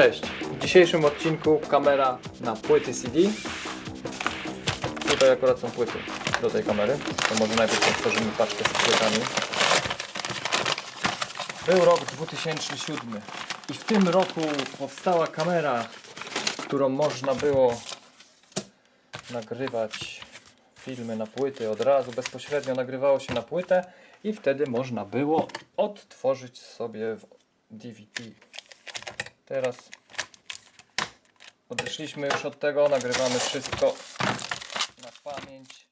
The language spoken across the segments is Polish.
Cześć! W dzisiejszym odcinku kamera na płyty CD. Tutaj akurat są płyty do tej kamery. To może najpierw otworzymy paczkę z płytami. Był rok 2007 i w tym roku powstała kamera, którą można było nagrywać filmy na płyty od razu, bezpośrednio nagrywało się na płytę i wtedy można było odtworzyć sobie w DVD. Teraz odeszliśmy już od tego, nagrywamy wszystko na pamięć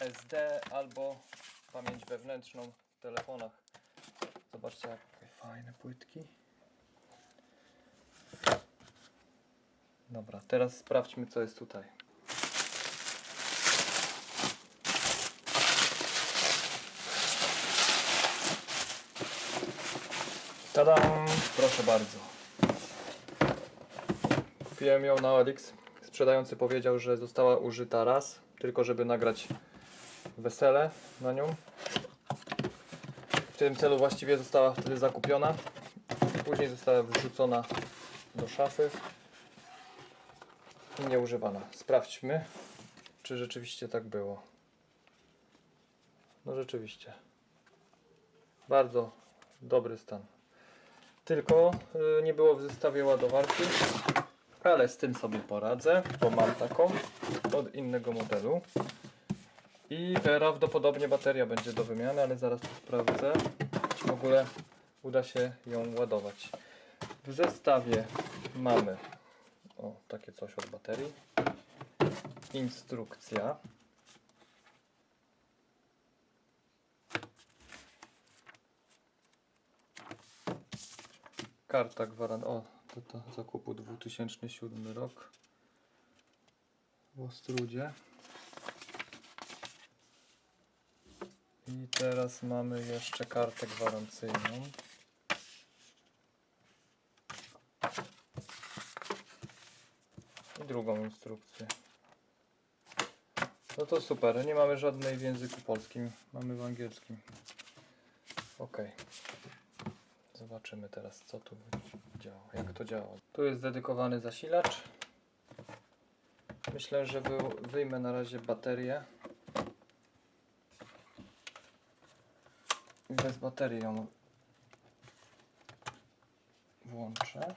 SD albo pamięć wewnętrzną w telefonach. Zobaczcie jakie fajne płytki. Dobra, teraz sprawdźmy co jest tutaj. Tadam! Proszę bardzo. Kupiłem ją na OLX. Sprzedający powiedział, że została użyta raz, tylko żeby nagrać wesele na nią. W tym celu właściwie została wtedy zakupiona. Później została wrzucona do szafy i nieużywana. Sprawdźmy, czy rzeczywiście tak było. No rzeczywiście. Bardzo dobry stan. Tylko y, nie było w zestawie ładowarki, ale z tym sobie poradzę, bo mam taką od innego modelu. I prawdopodobnie bateria będzie do wymiany, ale zaraz to sprawdzę, czy w ogóle uda się ją ładować. W zestawie mamy o, takie coś od baterii. Instrukcja. Karta gwarant. To, to zakupu 2007 rok. W Ostrudzie. I teraz mamy jeszcze kartę gwarancyjną. I drugą instrukcję. No to super, nie mamy żadnej w języku polskim, mamy w angielskim. Ok. Zobaczymy teraz co tu działa, jak to działa. Tu jest dedykowany zasilacz. Myślę, że wy- wyjmę na razie baterię. I bez baterii ją włączę.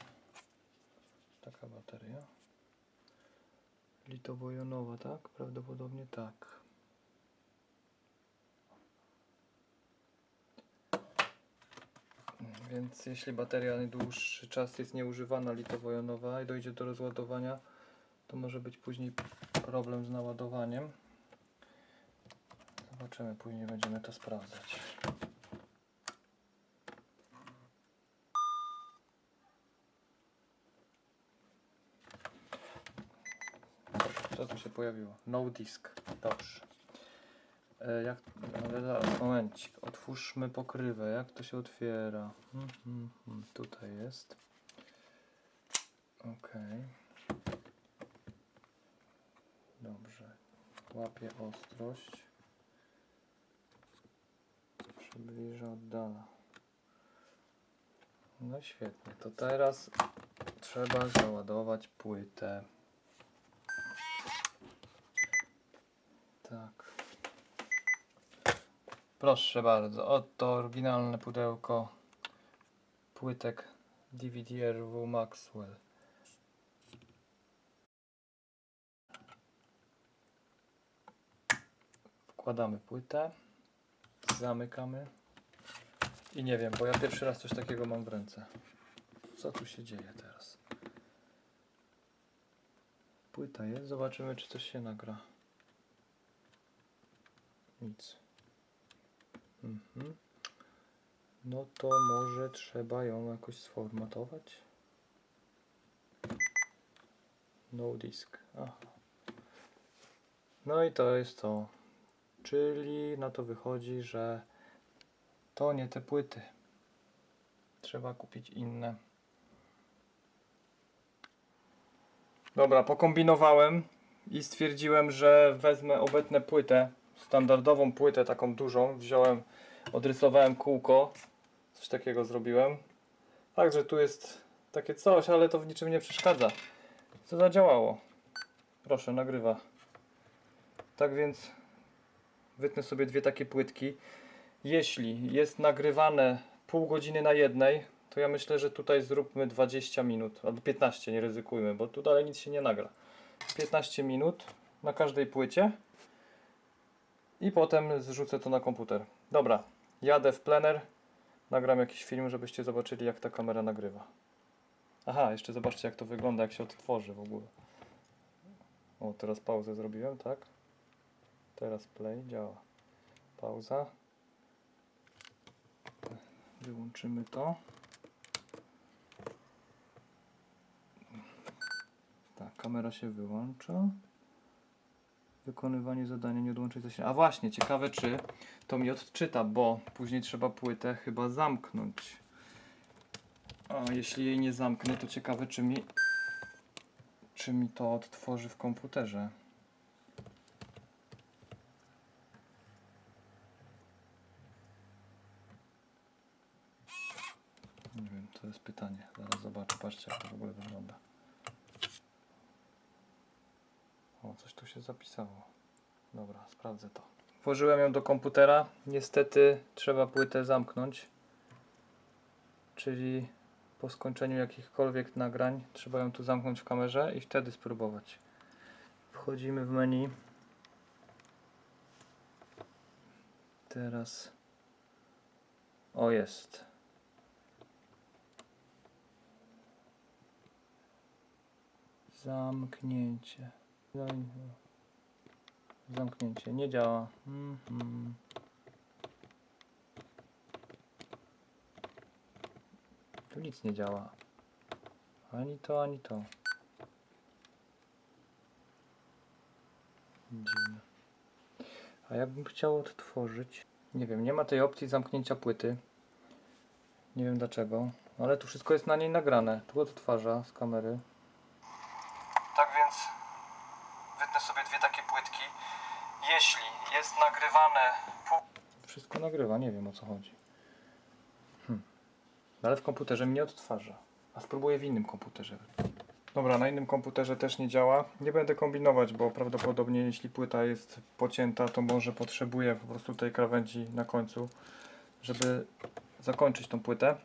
Taka bateria. Litowo-jonowa, tak? Prawdopodobnie tak. Więc jeśli bateria na dłuższy czas jest nieużywana litowo-jonowa i dojdzie do rozładowania, to może być później problem z naładowaniem. Zobaczymy, później będziemy to sprawdzać. Co tu się pojawiło? No disk. Dobrze. E, jak, ale zaraz, momencik. Otwórzmy pokrywę. Jak to się otwiera? Hmm, hmm, hmm. Tutaj jest. Ok. Dobrze. Łapię ostrość. Przybliża, oddala. No świetnie. To teraz trzeba załadować płytę. Tak. Proszę bardzo, oto oryginalne pudełko płytek DVD RW Maxwell. Wkładamy płytę, zamykamy i nie wiem, bo ja pierwszy raz coś takiego mam w ręce. Co tu się dzieje teraz? Płyta jest, zobaczymy czy coś się nagra. Nic. Mhm. No to może trzeba ją jakoś sformatować. No disk. Aha. No i to jest to. Czyli na to wychodzi, że to nie te płyty. Trzeba kupić inne. Dobra, pokombinowałem i stwierdziłem, że wezmę obetnę płytę, standardową płytę, taką dużą. Wziąłem, odrysowałem kółko, coś takiego zrobiłem. Także tu jest takie coś, ale to w niczym nie przeszkadza. Co zadziałało? Proszę, nagrywa. Tak więc wytnę sobie dwie takie płytki. Jeśli jest nagrywane pół godziny na jednej, to ja myślę, że tutaj zróbmy 20 minut, albo 15, nie ryzykujmy, bo tu dalej nic się nie nagra. 15 minut na każdej płycie i potem zrzucę to na komputer. Dobra, jadę w plener, nagram jakiś film, żebyście zobaczyli jak ta kamera nagrywa. Aha, jeszcze zobaczcie jak to wygląda, jak się odtworzy w ogóle. O, teraz pauzę zrobiłem, tak? Teraz play, działa. Pauza. Wyłączymy to. Tak, kamera się wyłącza. Wykonywanie zadania, nie odłączyć zasilania. A właśnie, ciekawe czy to mi odczyta, bo później trzeba płytę chyba zamknąć. A jeśli jej nie zamknę, to ciekawe czy mi czy mi to odtworzy w komputerze. Nie wiem, to jest pytanie. Zaraz zobaczę, patrzcie jak to w ogóle wygląda. Coś tu się zapisało. Dobra, sprawdzę to. Włożyłem ją do komputera. Niestety trzeba płytę zamknąć. Czyli po skończeniu jakichkolwiek nagrań trzeba ją tu zamknąć w kamerze i wtedy spróbować. Wchodzimy w menu. Teraz. O, jest. Zamknięcie. Zamknięcie. Nie działa. Mhm. Tu nic nie działa. Ani to, ani to. Dziwne. A ja bym chciał odtworzyć. Nie wiem, nie ma tej opcji zamknięcia płyty. Nie wiem dlaczego, ale tu wszystko jest na niej nagrane. Tu odtwarza z kamery. Tak więc wytnę sobie dwie takie płytki. Jeśli jest nagrywane pół... Wszystko nagrywa, nie wiem o co chodzi. No Ale w komputerze mnie odtwarza. A spróbuję w innym komputerze. Dobra, na innym komputerze też nie działa. Nie będę kombinować, bo prawdopodobnie jeśli płyta jest pocięta, to może potrzebuję po prostu tej krawędzi na końcu, żeby zakończyć tą płytę.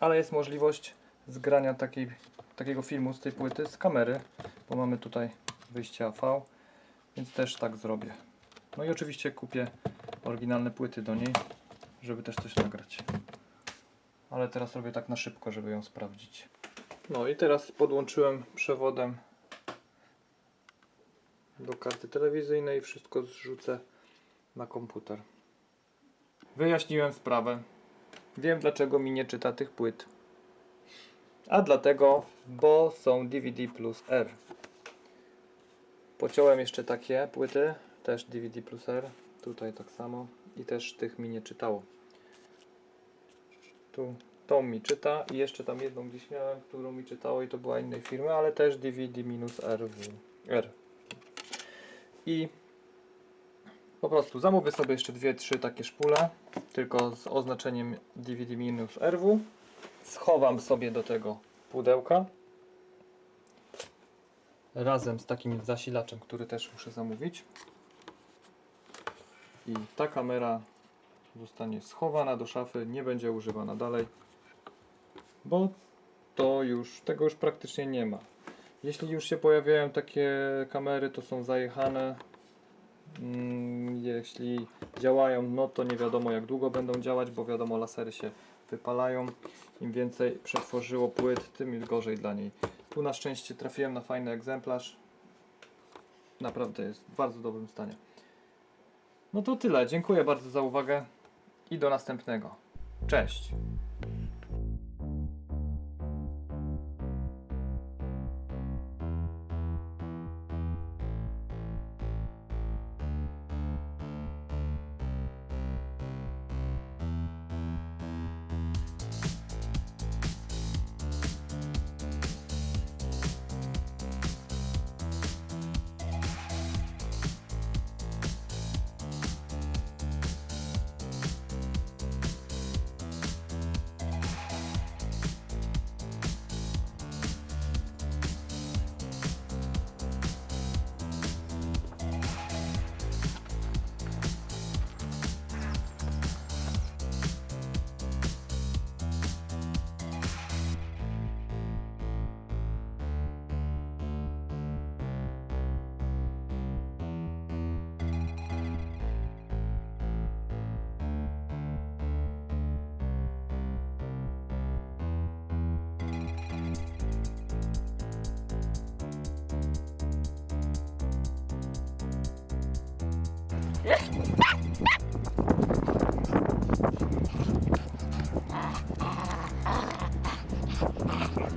Ale jest możliwość zgrania takiej, takiego filmu z tej płyty z kamery, bo mamy tutaj wyjście AV, więc też tak zrobię. No i oczywiście kupię oryginalne płyty do niej, żeby też coś nagrać. Ale teraz robię tak na szybko, żeby ją sprawdzić. No i teraz podłączyłem przewodem do karty telewizyjnej i wszystko zrzucę na komputer. Wyjaśniłem sprawę. Wiem dlaczego mi nie czyta tych płyt. A dlatego, bo są DVD plus R. Pociąłem jeszcze takie płyty, też DVD plus R. Tutaj tak samo. I też tych mi nie czytało. Tu tą mi czyta i jeszcze tam jedną gdzieś miałem, którą mi czytało i to była innej firmy, ale też DVD minus RW. R. I po prostu zamówię sobie jeszcze dwie, trzy takie szpule, tylko z oznaczeniem DVD minus RW. Schowam sobie do tego pudełka razem z takim zasilaczem, który też muszę zamówić. I ta kamera zostanie schowana do szafy, nie będzie używana dalej, bo to już, tego już praktycznie nie ma. Jeśli już się pojawiają takie kamery, to są zajechane. Mm, Jeśli działają, no to nie wiadomo jak długo będą działać, bo wiadomo lasery się wypalają. Im więcej przetworzyło płyt, tym gorzej dla niej. Tu na szczęście trafiłem na fajny egzemplarz. Naprawdę jest w bardzo dobrym stanie. No to tyle. Dziękuję bardzo za uwagę i do następnego. Cześć.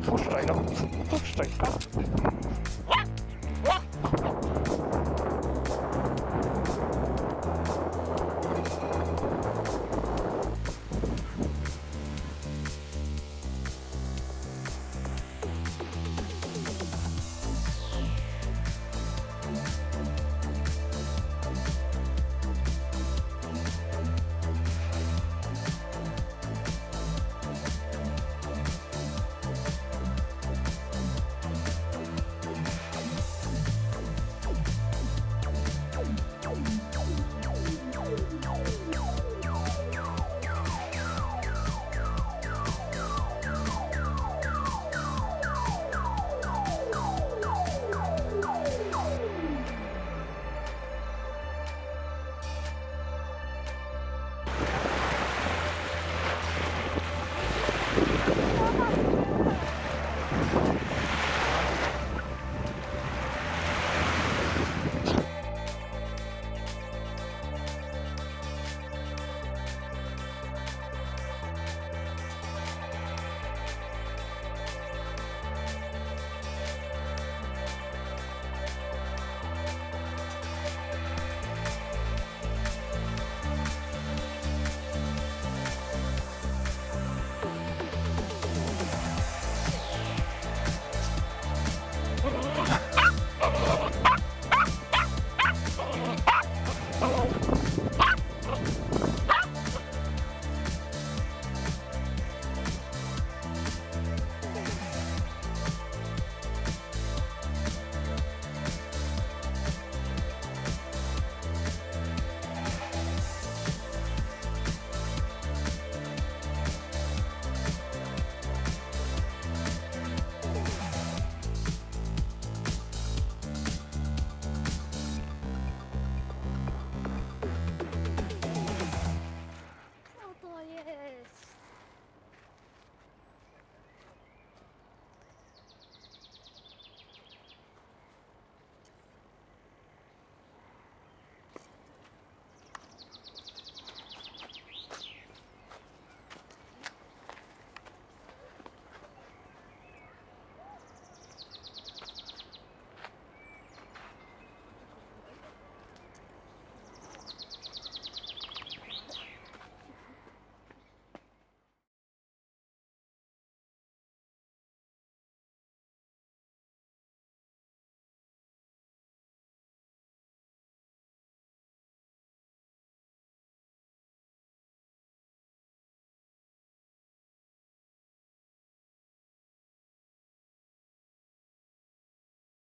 Puszczaj no, puszczaj. yeah.